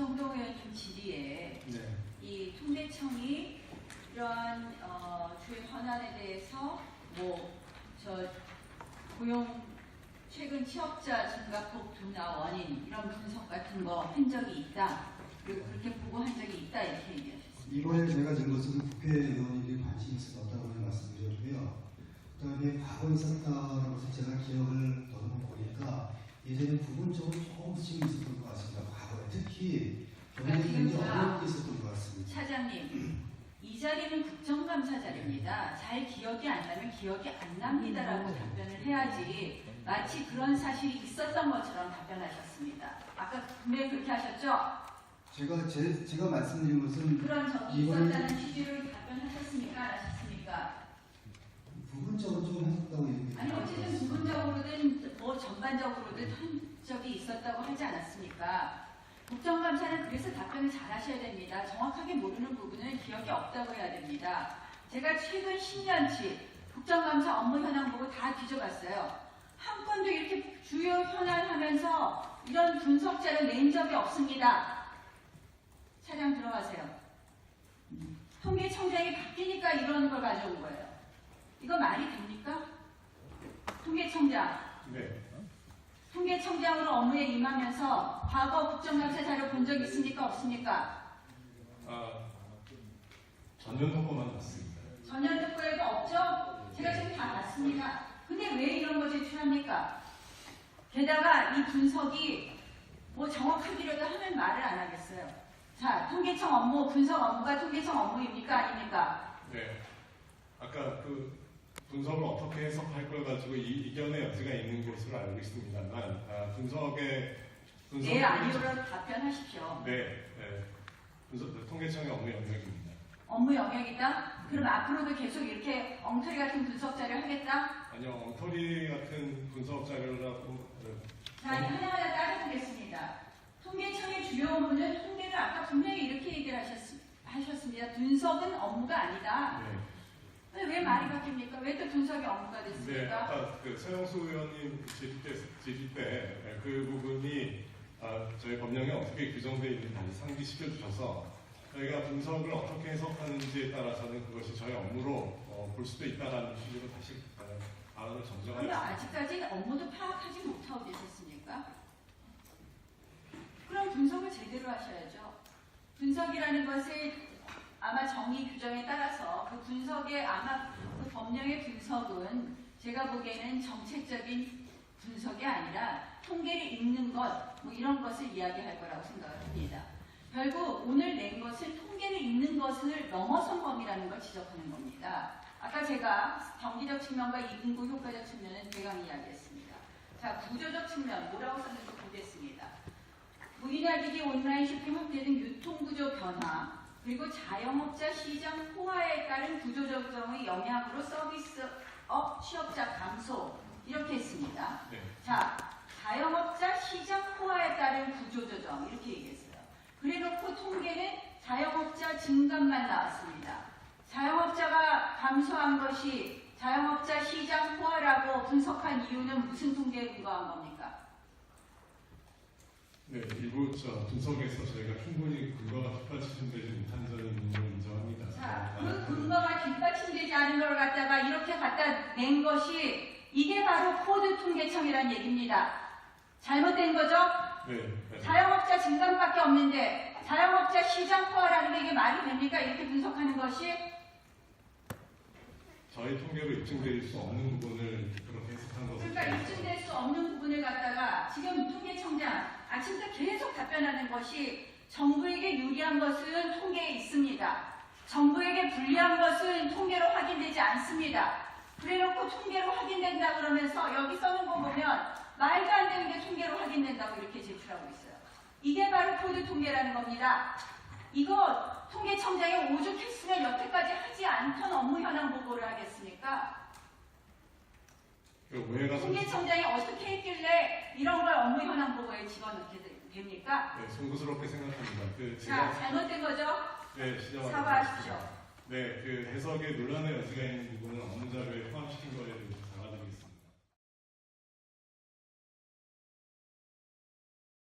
권성동 의원님 질의에 네. 이 통계청이 이러한 어, 주의 현안에 대해서 뭐 저 고용 최근 취업자 증가 폭 둔화 원인 이런 분석 같은 거 한 적이 있다. 그리고 그렇게 보고한 적이 있다 이렇게 얘기하셨습니다. 이번에 제가 든 것은 국회의원들이 관심이 있었다고 말씀드렸고요. 그다음에 과거에 있었다라고 제가 기억을 더듬어 보니까 예전에 부분적으로 조금씩 있었던 것 같습니다. 과거에 특히 그러니까 경쟁이 지금 굉장히 자- 어렵게 있었던 것 같습니다. 차장님, 이 자리는 국정감사 자리입니다. 잘 기억이 안 나면 기억이 안 납니다라고 답변을 해야지 마치 그런 사실이 있었던 것처럼 답변하셨습니다. 아까 분명히 그렇게 하셨죠? 제가 제, 제가 말씀드린 것은 그런 적이 있었다는 취지로 답변하셨습니까? 안 하셨습니까? 부분적으로 좀 했다고 얘기했습니다. 아니 어쨌든 부분적으로든 뭐 전반적으로든 한 적이 있었다고 하지 않았습니까? 국정감사는 그래서 답변을 잘 하셔야 됩니다. 정확하게 모르는 부분은 기억이 없다고 해야 됩니다. 제가 최근 10년치 국정감사 업무 현황 보고 다 뒤져봤어요. 한 건도 이렇게 주요 현안 하면서 이런 분석자를 낸 적이 없습니다. 차장 들어가세요. 통계청장이 바뀌니까 이런 걸 가져온 거예요. 이거 말이 됩니까? 통계청장, 네. 통계청장으로 업무에 임하면서 과거 국정감사 자료 본 적 있습니까? 없습니까? 아, 전년 도포만 봤습니다. 전년 듣고에도 없죠? 제가 지금 다 봤습니다. 근데 왜 이런 거 제출합니까? 게다가 이 분석이 뭐 정확하기라도 하면 말을 안 하겠어요. 자, 통계청 업무, 분석 업무가 통계청 업무입니까? 아닙니까? 네. 아까 그 분석을 어떻게 해석할 걸 가지고 이, 이견의 여지가 있는 것으로 알고 있습니다만 아, 분석의 분석 네, 아니오로 답변하십시오. 네, 네. 분석 통계청의 업무 영역입니다. 업무 영역이다? 그럼 앞으로도 계속 이렇게 엉터리 같은 분석 자료 하겠다? 아니요, 엉터리 같은 분석 자료라고 어, 자, 하나하나 따져보겠습니다. 통계청의 주요 업무는 통계를 아까 분명히 이렇게 얘기를 하셨, 하셨습니다. 분석은 업무가 아니다. 네. 왜 말이 바뀝니까? 왜 또 분석이 업무가 네, 됐습니까? 아까 그 서영수 의원님 질의 때, 질의 때그 부분이 아, 저희 법령에 어떻게 규정되어 있는지 상기시켜 주셔서 저희가 분석을 어떻게 해석하는지에 따라서는 그것이 저희 업무로 어, 볼 수도 있다라는 취지로 다시 어, 발언을 그런데 정정하였습니다. 아직까지 업무도 파악하지 못하고 계셨습니까? 그럼 분석을 제대로 하셔야죠. 분석이라는 것을 아마 정의 규정에 따라서 그 분석의 아마 그 법령의 분석은 제가 보기에는 정책적인 분석이 아니라 통계를 읽는 것, 뭐 이런 것을 이야기할 거라고 생각을 합니다. 결국 오늘 낸 것은 통계를 읽는 것을 넘어선 범위라는 걸 지적하는 겁니다. 아까 제가 경기적 측면과 이근구 효과적 측면은 대강 이야기했습니다. 자, 구조적 측면 뭐라고 썼는지 보겠습니다. 무인화기기 온라인 쇼핑 확대 등 유통구조 변화, 그리고 자영업자 시장 포화에 따른 구조조정의 영향으로 서비스업 취업자 감소 이렇게 했습니다. 네. 자, 자영업자 시장 포화에 따른 구조조정 이렇게 얘기했어요. 그래놓고 통계는 자영업자 증감만 나왔습니다. 자영업자가 감소한 것이 자영업자 시장 포화라고 분석한 이유는 무슨 통계에 근거한 겁니까? 네, 일부 저 분석에서 저희가 충분히 근거가 뒷받침되지 못한 점을 인정합니다. 자, 아, 그 근거가 뒷받침되지 않은 걸 갖다가 이렇게 갖다 낸 것이 이게 바로 코드 통계청이라는 얘기입니다. 잘못된 거죠? 네, 네. 자영업자 증감밖에 없는데 자영업자 시장 포화라는 게 이게 말이 됩니까? 이렇게 분석하는 것이 저희 통계로 입증될 수 없는 부분을 그렇게 해석한 것을 그러니까 입증될 수 없는 부분을 갖다가 지금 통계청장 아침부터 계속 답변하는 것이 정부에게 유리한 것은 통계에 있습니다. 정부에게 불리한 것은 통계로 확인되지 않습니다. 그래놓고 통계로 확인된다 그러면서 여기 써놓은 거 보면 말도 안 되는 게 통계로 확인된다고 이렇게 제출하고 있어요. 이게 바로 코드 통계라는 겁니다. 이거 통계청장이 오죽했으면 여태까지 하지 않던 업무 현황 보고를 하겠습니까? 그 통계청장이 어떻게 했길래 이런 걸 업무 현황 보고에 집어넣게 되- 됩니까? 네, 송구스럽게 생각합니다. 그 자, 잘못된 거죠? 네, 시작하겠습니다. 사과하십시오. 네, 그 해석에 논란의 여지가 있는 부분은 업무 자료에